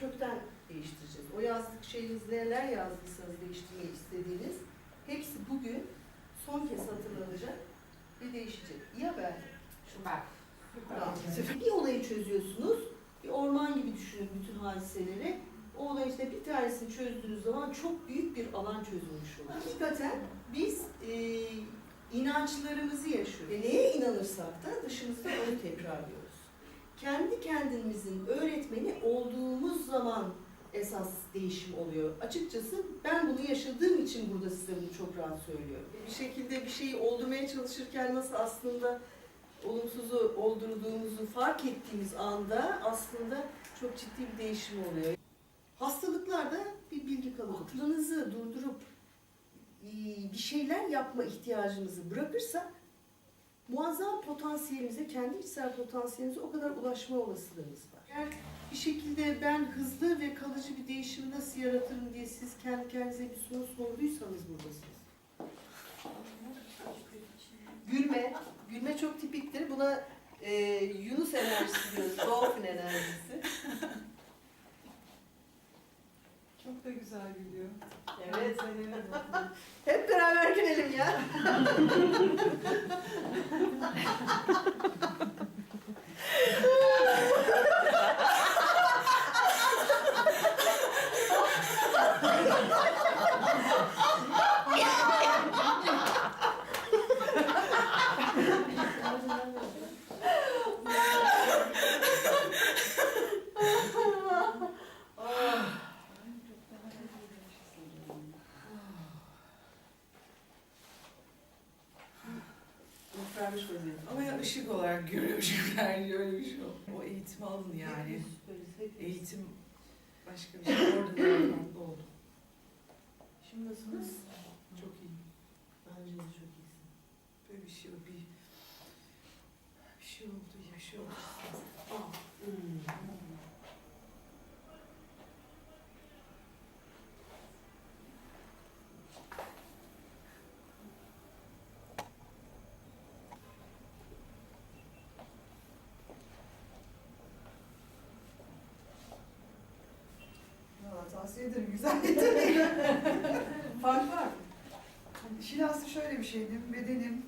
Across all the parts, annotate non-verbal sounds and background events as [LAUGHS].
kökten değiştireceğiz. O yazdık şeyiniz neler yazdıysanız değiştirmeyi istediğiniz hepsi bugün son kez hatırlanacak ve değişecek. İyi haber. Süper. Bravo. Bir olayı çözüyorsunuz. Bir orman gibi düşünün bütün hadiseleri. O olayın işte bir tanesini çözdüğünüz zaman çok büyük bir alan çözülmüş olur. Hakikaten biz e, inançlarımızı yaşıyoruz. Ve neye inanırsak da dışımızda onu tekrarlıyoruz. Kendi kendimizin öğretmeni olduğumuz zaman esas değişim oluyor. Açıkçası ben bunu yaşadığım için burada size bunu çok rahat söylüyorum. Bir şekilde bir şeyi oldurmaya çalışırken nasıl aslında olumsuzu oldurduğumuzu fark ettiğimiz anda aslında çok ciddi bir değişim oluyor. Hastalıklarda bir bilgi kalır. Aklınızı durdurup e, bir şeyler yapma ihtiyacınızı bırakırsak muazzam potansiyelimize, kendi içsel potansiyelimize o kadar ulaşma olasılığımız var. Eğer bir şekilde ben hızlı ve kalıcı bir değişimi nasıl yaratırım diye siz kendi kendinize bir soru sorduysanız buradasınız. Gülme. Gülme çok tipiktir. Buna e, Yunus enerjisi diyoruz. [LAUGHS] Dolphin enerjisi. Çok da güzel gülüyor. Evet. [LAUGHS] Hep beraber gülelim ya. [LAUGHS] Vermiş vaziyette. Ama ya ışık olarak görüyorum [LAUGHS] yani öyle bir şey. O eğitimi alın yani. Eğitim başka bir şey. Orada da farklı oldu. Şimdi nasılsınız? Çok iyi. Bence de çok iyisin. Böyle bir şey bir bir şey oldu, yaşıyor. Hmm. Valla tavsiye ederim güzel yetenek. [LAUGHS] Fark var mı? Şinası şöyle bir şeydi, bedenim,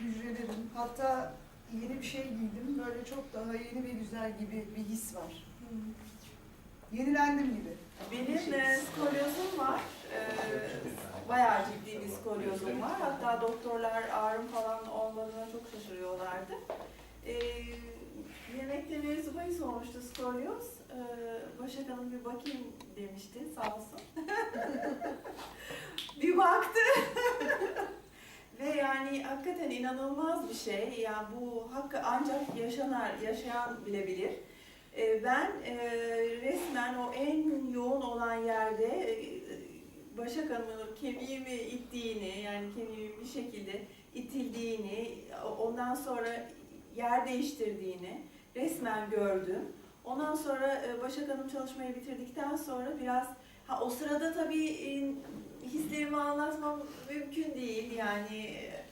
hücrelerim, hatta yeni bir şey giydim, böyle çok daha yeni ve güzel gibi bir his var. Yenilendim gibi. Benim e, skolyozum var. E, bayağı ciddi bir skolyozum var. Hatta doktorlar ağrım falan olmadığına çok şaşırıyorlardı. E, yemekte mevzu bahis olmuştu skolyoz. E, Başak Hanım bir bakayım demişti sağ olsun. [LAUGHS] bir baktı. [LAUGHS] Ve yani hakikaten inanılmaz bir şey. Yani bu hakkı ancak yaşanar, yaşayan bilebilir. E, Ben e, resmen o en yoğun olan yerde e, Başak Hanım'ın kemiğimi ittiğini, yani kemiğimin bir şekilde itildiğini, ondan sonra yer değiştirdiğini resmen gördüm. Ondan sonra e, Başak Hanım çalışmayı bitirdikten sonra biraz, ha o sırada tabii e, hislerimi anlatmam mümkün değil yani. e,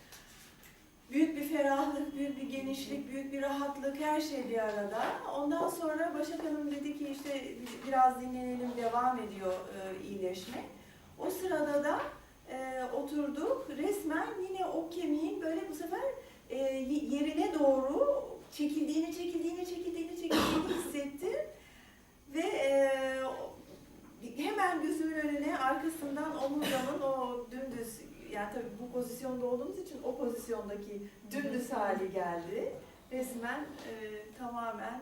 Büyük bir ferahlık, büyük bir genişlik, büyük bir rahatlık her şey bir arada. Ondan sonra Başak Hanım dedi ki işte biraz dinlenelim, devam ediyor iyileşme. O sırada da e, oturduk. Resmen yine o kemiğin böyle bu sefer yerine doğru çekildiğini, çekildiğini, çekildiğini, çekildiğini hissettim. Ve e, hemen gözümün önüne arkasından omurgamın o dümdüz yani tabii bu pozisyonda olduğumuz için o pozisyondaki dümdüz hali geldi. Resmen e, tamamen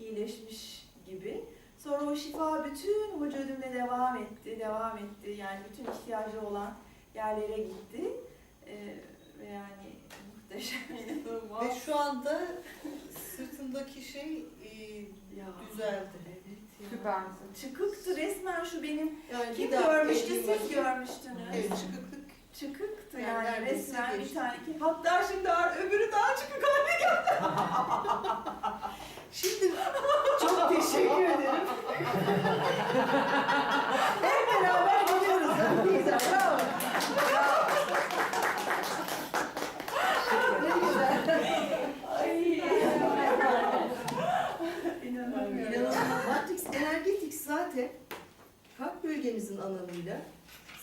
iyileşmiş gibi. Sonra o şifa bütün vücudumda devam etti, devam etti. Yani bütün ihtiyacı olan yerlere gitti. E, ve yani muhteşem, inanılmaz. Ve şu anda sırtındaki şey e, Ya, düzeldi. Evet ya. Süpersin. Çıkıktı resmen şu benim. Yani Kim bir görmüştü? Siz görmüştünüz. Evet, çıkıklık. Çıkıktı Yani yani, resmen bir tane ki. Hatta şimdi öbürü daha çıkık hale geldi. Şimdi çok teşekkür ederim. Hep beraber gidiyoruz. Ne güzel, bravo. Ne güzel. Ay. İnanamıyorum. İnanılmaz. Matrix energetics bölgemizin alanıyla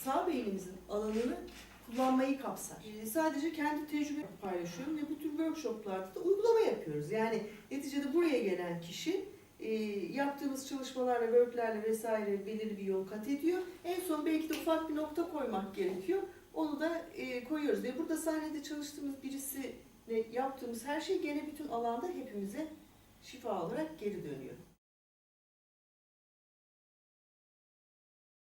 sağ beynimizin alanını kullanmayı kapsar. Ee, sadece kendi tecrübe paylaşıyorum ve bu tür workshoplarda da uygulama yapıyoruz. Yani neticede buraya gelen kişi e, yaptığımız çalışmalarla, worklerle vesaire belirli bir yol kat ediyor. En son belki de ufak bir nokta koymak gerekiyor. Onu da e, koyuyoruz. Ve burada sahnede çalıştığımız birisi yaptığımız her şey gene bütün alanda hepimize şifa olarak geri dönüyor.